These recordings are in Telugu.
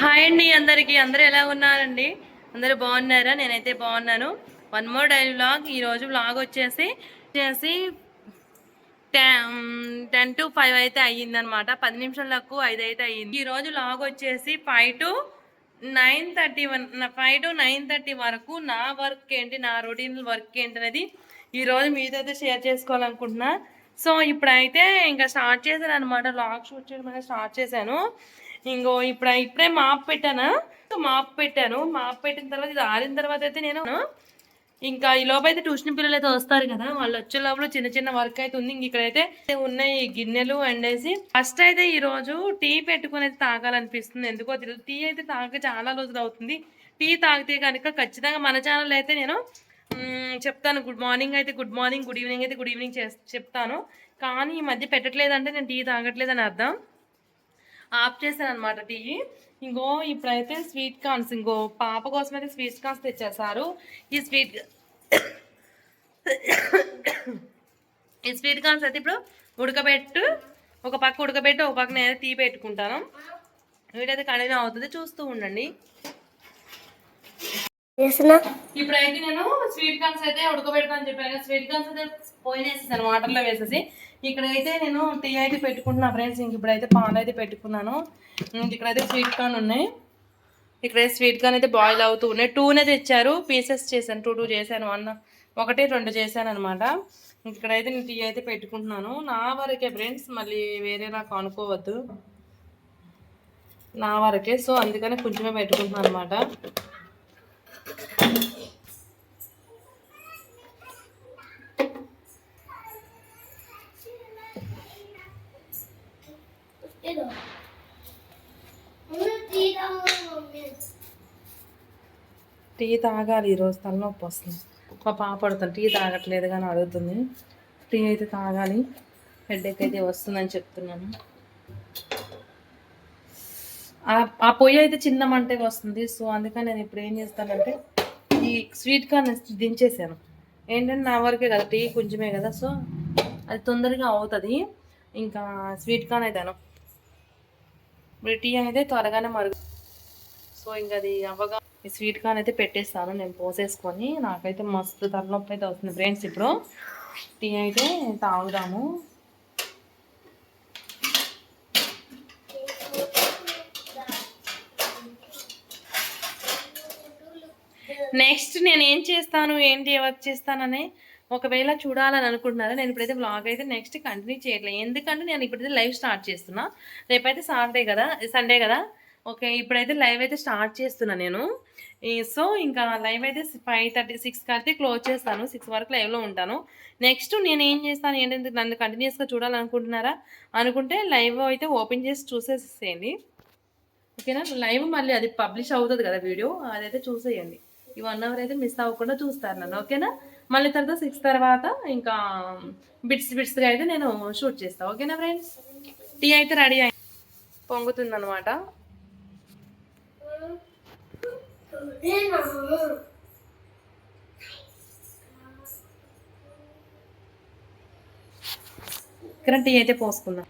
హాయ్ అండి అందరికీ. అందరూ ఎలా ఉన్నారండి? అందరూ బాగున్నారా? నేనైతే బాగున్నాను. వన్ మోర్ డైలీ వ్లాగ్ ఈరోజు వ్లాగ్ వచ్చేసి వచ్చేసి టెన్ టు ఫైవ్ అయితే అయ్యిందనమాట పది నిమిషాలకు ఐదు అయితే అయ్యింది. ఈరోజు లాగ్ వచ్చేసి five to nine thirty one five to nine thirty వరకు నా వర్క్ ఏంటి నా రొటీన్ వర్క్ ఏంటి అనేది ఈ రోజు మీతో అయితే షేర్ చేసుకోవాలనుకుంటున్నా. సో ఇప్పుడైతే ఇంకా స్టార్ట్ చేశాను అనమాట లాగ్ షూట్ చేయడం అనేది స్టార్ట్ చేశాను. ఇంకో ఇప్పుడు ఇప్పుడే మాప్ పెట్టాను? మాప్ పెట్టాను. మాప్ పెట్టిన తర్వాత ఇది ఆరిన తర్వాత అయితే నేను ఇంకా ఈ లోపు అయితే ట్యూషన్ పిల్లలు అయితే వస్తారు కదా వాళ్ళు వచ్చే లోపల చిన్న చిన్న వర్క్ అయితే ఉంది. ఇంక ఇక్కడైతే ఉన్నాయి గిన్నెలు వండేసి. ఫస్ట్ అయితే ఈ రోజు టీ పెట్టుకుని అయితే తాగాలనిపిస్తుంది. ఎందుకో తెలియదు టీ అయితే తాగక చాలా రోజులు అవుతుంది. టీ తాగితే కనుక ఖచ్చితంగా మన ఛానల్ అయితే నేను చెప్తాను. గుడ్ మార్నింగ్ అయితే గుడ్ మార్నింగ్ గుడ్ ఈవినింగ్ అయితే గుడ్ ఈవినింగ్ చెప్తాను. కానీ ఈ మధ్య పెట్టట్లేదంటే నేను టీ తాగట్లేదని అర్థం. ఆఫ్ చేశాను అనమాట టీ. ఇంకో ఇప్పుడైతే స్వీట్ కార్న్స్ ఇంకో పాప కోసం అయితే స్వీట్ కార్న్స్ తెచ్చేసారు ఈ స్వీట్ ఈ స్వీట్ కార్న్స్ అయితే ఇప్పుడు ఉడకబెట్టు ఒక పక్క ఉడకబెట్టి ఒక పక్క నేను టీ పెట్టుకుంటాను వీటైతే కంటిన్యూ అవుతుంది. చూస్తూ ఉండండి. ఇప్పుడైతే నేను స్వీట్ కార్న్స్ అయితే ఉడకబెడతాను చెప్పాను స్వీట్ కార్న్స్ అయితే పోయినేసేసాను వాటర్లో వేసేసి. ఇక్కడైతే నేను టీ అయితే పెట్టుకుంటున్నా ఫ్రెండ్స్ ఇంక ఇప్పుడైతే పాలు అయితే పెట్టుకున్నాను. ఇక్కడైతే స్వీట్ కార్న్ ఉన్నాయి. ఇక్కడైతే స్వీట్ కార్న్ అయితే బాయిల్ అవుతూ ఉన్నాయి. టూనే తెచ్చారు. పీసెస్ చేశాను. టూ టూ చేశాను. వన్ ఒకటి రెండు చేశాను అనమాట ఇక్కడైతే నేను టీ అయితే పెట్టుకుంటున్నాను. నా వరకే ఫ్రెండ్స్ మళ్ళీ వేరే నాకు అనుకోవద్దు. నా వరకే. సో అందుకని కొంచెమే పెట్టుకుంటున్నాను అనమాట ఏదో టీ తాగాలి ఈరోజు తలనొప్పి వస్తుంది. మా పాప పడుతుంది. టీ తాగట్లేదు కానీ అడుగుతుంది. టీ అయితే తాగాలి. హెడ్ఏక్ అయితే వస్తుందని చెప్తున్నాను. ఆ- ఆ పొయ్యి అయితే చిన్న మంటే వస్తుంది. సో అందుకని నేను ఇప్పుడు ఏం చేస్తానంటే ఈ స్వీట్ కార్న్ దించేసాను. ఏంటంటే నా వరకే కదా టీ కొంచెమే కదా. సో అది తొందరగా అవుతుంది. ఇంకా స్వీట్ కార్న్ అయితేను ఇప్పుడు టీ అయితే త్వరగానే మరుగు. సో ఇంకా అది అవ్వగా ఈ స్వీట్ కార్న్ అయితే పెట్టేస్తాను నేను పోసేసుకొని. నాకైతే మస్తు తలనొప్పి అయితే వస్తుంది ఫ్రెండ్స్ ఇప్పుడు. టీ అయితే తాగుదాము. నెక్స్ట్ నేను ఏం చేస్తాను ఏంటి వర్క్ చేస్తానని ఒకవేళ చూడాలని అనుకుంటున్నారా నేను ఇప్పుడైతే వ్లాగ్ అయితే నెక్స్ట్ కంటిన్యూ చేయట్లేదు ఎందుకంటే నేను ఇప్పుడైతే లైవ్ స్టార్ట్ చేస్తున్నా. రేపైతే సాటర్డే కదా సండే కదా. ఓకే ఇప్పుడైతే లైవ్ అయితే స్టార్ట్ చేస్తున్నా నేను. సో ఇంకా లైవ్ అయితే ఫైవ్ థర్టీ సిక్స్ అయితే క్లోజ్ చేస్తాను. సిక్స్ వరకు లైవ్లో ఉంటాను. నెక్స్ట్ నేను ఏం చేస్తాను ఏంటంటే నన్ను కంటిన్యూస్గా చూడాలనుకుంటున్నారా అనుకుంటే లైవ్ అయితే ఓపెన్ చేసి చూసేసేయండి. ఓకేనా లైవ్ మళ్ళీ అది పబ్లిష్ అవుతుంది కదా వీడియో అదైతే చూసేయండి. ఈ వన్ అవర్ అయితే మిస్ అవ్వకుండా చూస్తారు నన్ను. ఓకేనా మళ్ళీ తర్వాత సిక్స్ తర్వాత ఇంకా బిట్స్ బిట్స్గా అయితే నేను షూట్ చేస్తాను ఓకేనా ఫ్రెండ్స్ టీ అయితే రెడీ అయి పొంగుతుంది అనమాట ఇక్కడ టీ అయితే పోసుకుందాం.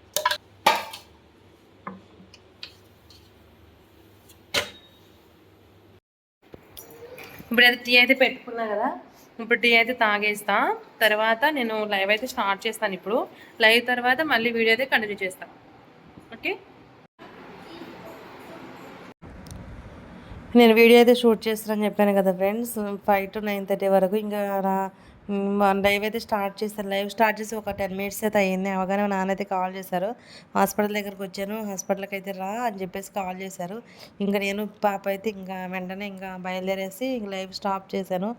ఇప్పుడు అది టీ అయితే పెట్టుకున్నా కదా ఇప్పుడు టీ అయితే తాగేస్తా. తర్వాత నేను లైవ్ అయితే స్టార్ట్ చేస్తాను ఇప్పుడు. లైవ్ తర్వాత మళ్ళీ వీడియో అయితే కంటిన్యూ చేస్తాను ఓకే? నేను వీడియో అయితే షూట్ చేస్తానని చెప్పాను కదా friends five to nine thirty వరకు. ఇంకా లైవ్ అయితే స్టార్ట్ చేశాను. లైవ్ స్టార్ట్ చేసి ఒక టెన్ మినిట్స్ అయితే అయ్యింది. అవగానే నాన్నైతే నాన్న అయితే కాల్ చేశారు. హాస్పిటల్ దగ్గరకు వచ్చాను. హాస్పిటల్కి అయితే రా అని చెప్పేసి కాల్ చేశారు. ఇంకా నేను పాప అయితే ఇంకా వెంటనే ఇంకా బయలుదేరేసి ఇంక లైవ్ స్టాప్ చేశాను.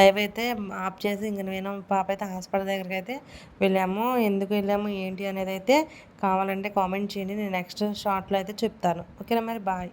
లైవ్ అయితే ఆఫ్ చేసి ఇంక నేను పాప అయితే హాస్పిటల్ దగ్గరికి అయితే వెళ్ళాము. ఎందుకు వెళ్ళాము ఏంటి అనేది అయితే కావాలంటే కామెంట్ చేయండి. నేను నెక్స్ట్ షార్ట్లో అయితే చెప్తాను. ఓకేనా మరి? బాయ్